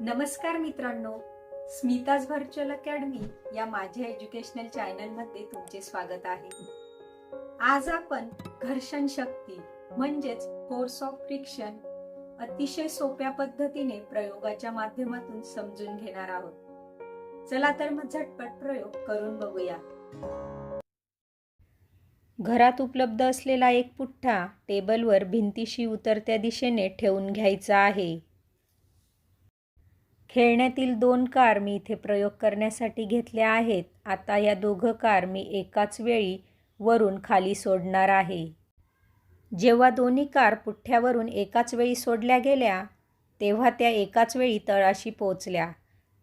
नमस्कार मित्रांनो Smita's virtual academy या माझ्या एज्युकेशनल चॅनलमध्ये तुमचे स्वागत आहे. आज आपण घर्षण शक्ती म्हणजेच फोर्स ऑफ फ्रिक्शन अतिशय सोप्या पद्धतीने प्रयोगाच्या माध्यमातून समजून घेणार आहोत. चला तर मग झटपट प्रयोग करून बघूया. घरात उपलब्ध असलेला एक पुठ्ठा टेबलवर भिंतीशी उतरत्या दिशेने ठेवून घ्यायचा आहे. खेळण्यातील दोन कार मी इथे प्रयोग करण्यासाठी घेतल्या आहेत. आता या दोघं कार मी एकाच वेळी वरून खाली सोडणार आहे. जेव्हा दोन्ही कार पुठ्ठ्यावरून एकाच वेळी सोडल्या गेल्या तेव्हा त्या एकाच वेळी तळाशी पोचल्या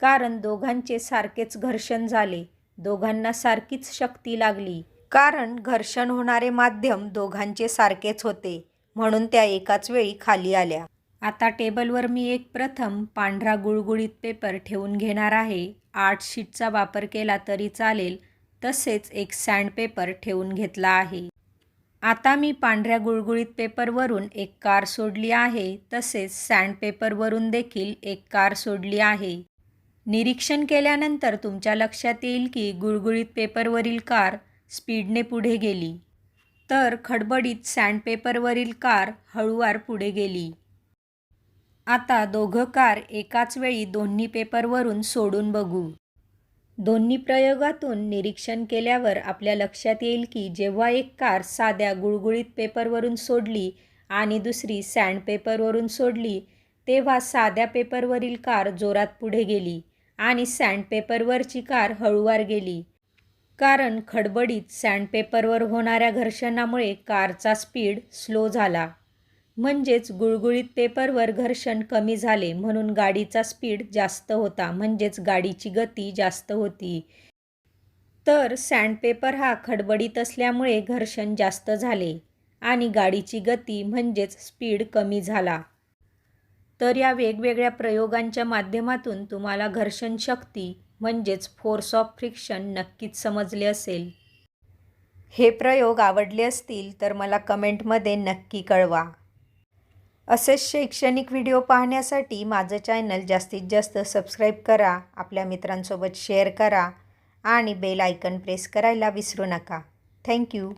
कारण दोघांचे सारखेच घर्षण झाले. दोघांना सारखीच शक्ती लागली. कारण घर्षण होणारे माध्यम दोघांचे सारखेच होते. म्हणून त्या एकाच वेळी खाली आल्या. आता टेबलवर मी एक प्रथम पांढरा गुळगुळीत पेपर ठेवून घेणार आहे. आर्ट शीटचा वापर केला तरी चालेल तसेच एक सँड पेपर ठेवून घेतला आहे. आता मी पांढऱ्या गुळगुळीत पेपरवरून एक कार सोडली आहे तसेच सँड पेपरवरून देखील एक कार सोडली आहे. निरीक्षण केल्यानंतर तुमच्या लक्षात येईल की गुळगुळीत पेपरवरील कार स्पीडने पुढे गेली. तर खडबडीत सँडपेपरवरील कार हळूवार पुढे गेली. आता दोघं कार एकाच वेळी दोन्ही पेपरवरून सोडून बघू. दोन्ही प्रयोगातून निरीक्षण केल्यावर आपल्या लक्षात येईल की जेव्हा एक कार साध्या गुळगुळीत पेपरवरून सोडली आणि दुसरी सँडपेपरवरून सोडली तेव्हा साध्या पेपरवरील कार जोरात पुढे गेली आणि सँडपेपरवरची कार हळूवार गेली. कारण खडबडीत सँडपेपरवर होणाऱ्या घर्षणामुळे कारचा स्पीड स्लो झाला. म्हणजेच गुळगुळीत पेपरवर घर्षण कमी झाले म्हणून गाडीचा स्पीड जास्त होता म्हणजेच गाडीची गती जास्त होती. तर सँडपेपर हा खडबडीत असल्यामुळे घर्षण जास्त झाले आणि गाडीची गती म्हणजेच स्पीड कमी झाला. तर या वेगवेगळ्या प्रयोगांच्या माध्यमातून तुम्हाला घर्षण शक्ती म्हणजेच फोर्स ऑफ फ्रिक्शन नक्कीच समजले असेल. हे प्रयोग आवडले असतील तर मला कमेंटमध्ये नक्की कळवा. असेच शैक्षणिक व्हिडिओ पाहण्यासाठी माझं चॅनल जास्तीत जास्त सबस्क्राईब करा आपल्या मित्रांसोबत शेअर करा आणि बेल आयकन प्रेस करायला विसरू नका. थँक्यू.